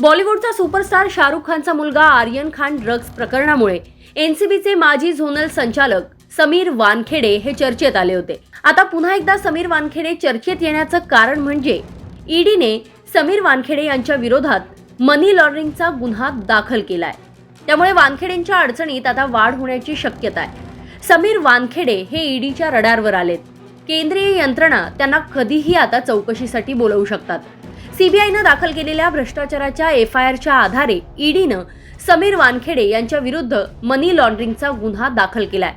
बॉलिवूडचा superstar Shahrukh खानचा मुलगा Aryan Khan drugs प्रकरणामुळे एनसीबीचे माजी झोनल संचालक समीर वानखेडे हे चर्चेत आले होते. आता पुन्हा एकदा समीर वानखेडे चर्चेत येण्याचं कारण म्हणजे ईडीने समीर वानखेडे यांच्या विरोधात मनी लॉन्ड्रिंगचा गुन्हा दाखल केलाय. त्यामुळे वानखेडेंच्या अडचणीत आता वाढ होण्याची शक्यता आहे. समीर वानखेडे हे ईडीच्या रडारवर आलेत. केंद्रीय यंत्रणा त्यांना कधीही आता चौकशीसाठी बोलवू शकतात. सीबीआयनं दाखल केलेल्या भ्रष्टाचाराच्या एफ आय आरच्या आधारे ईडीनं समीर वानखेडे यांच्या विरुद्ध मनी लॉन्ड्रिंगचा गुन्हा दाखल केलाय.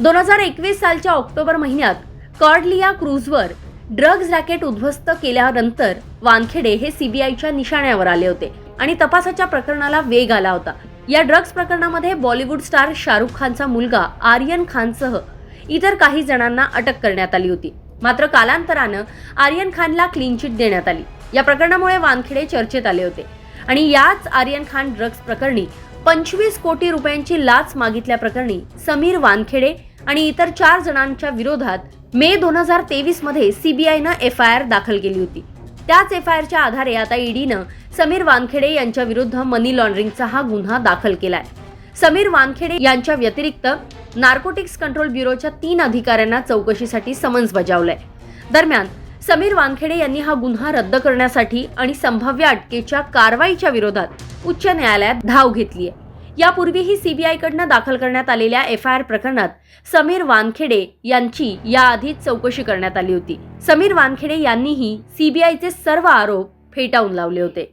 दोन हजार एकवीस सालच्या ऑक्टोबर महिन्यात कॉर्डलिया क्रूजवर ड्रग्ज रॅकेट उद्ध्वस्त केल्यानंतर वानखेडे हे सीबीआयच्या निशाण्यावर आले होते आणि तपासाच्या प्रकरणाला वेग आला होता. या ड्रग्ज प्रकरणामध्ये बॉलिवूड स्टार शाहरुख खानचा मुलगा आर्यन खानसह इतर काही जणांना अटक करण्यात आली होती. मात्र कालांतरानं आर्यन खानला क्लीन चिट देण्यात आली. या प्रकरणामुळे वानखेडे चर्चेत आले होते. आणि याच आर्यन खान ड्रग्ज प्रकरणी पंचवीस कोटी रुपयांची लाच मागितल्याप्रकरणी समीर वानखेडे आणि इतर चार जणांच्या विरोधात मे दोन हजार तेवीसमध्ये सीबीआयनं एफ आय आर दाखल केली होती. त्याच एफ आय आरच्या आधारे आता ईडीनं समीर वानखेडे यांच्या विरुद्ध मनी लॉन्ड्रिंगचा हा गुन्हा दाखल केलाय. समीर वानखेडे यांच्या व्यतिरिक्त नार्कोटिक्स कंट्रोल ब्युरोच्या तीन अधिकाऱ्यांना चौकशीसाठी समन्स बजावलंय. दरम्यान समीर वानखेडे यांनी हा गुन्हा रद्द करण्यासाठी आणि संभाव्य अटकेच्या कारवाईच्या विरोधात उच्च न्यायालयात धाव घेतली आहे यापूर्वीही सीबीआयकडनं दाखल करण्यात आलेल्या एफ आय आर प्रकरणात समीर वानखेडे यांची याआधीच चौकशी करण्यात आली होती. समीर वानखेडे यांनीही सीबीआयचे सर्व आरोप फेटाळून लावले होते.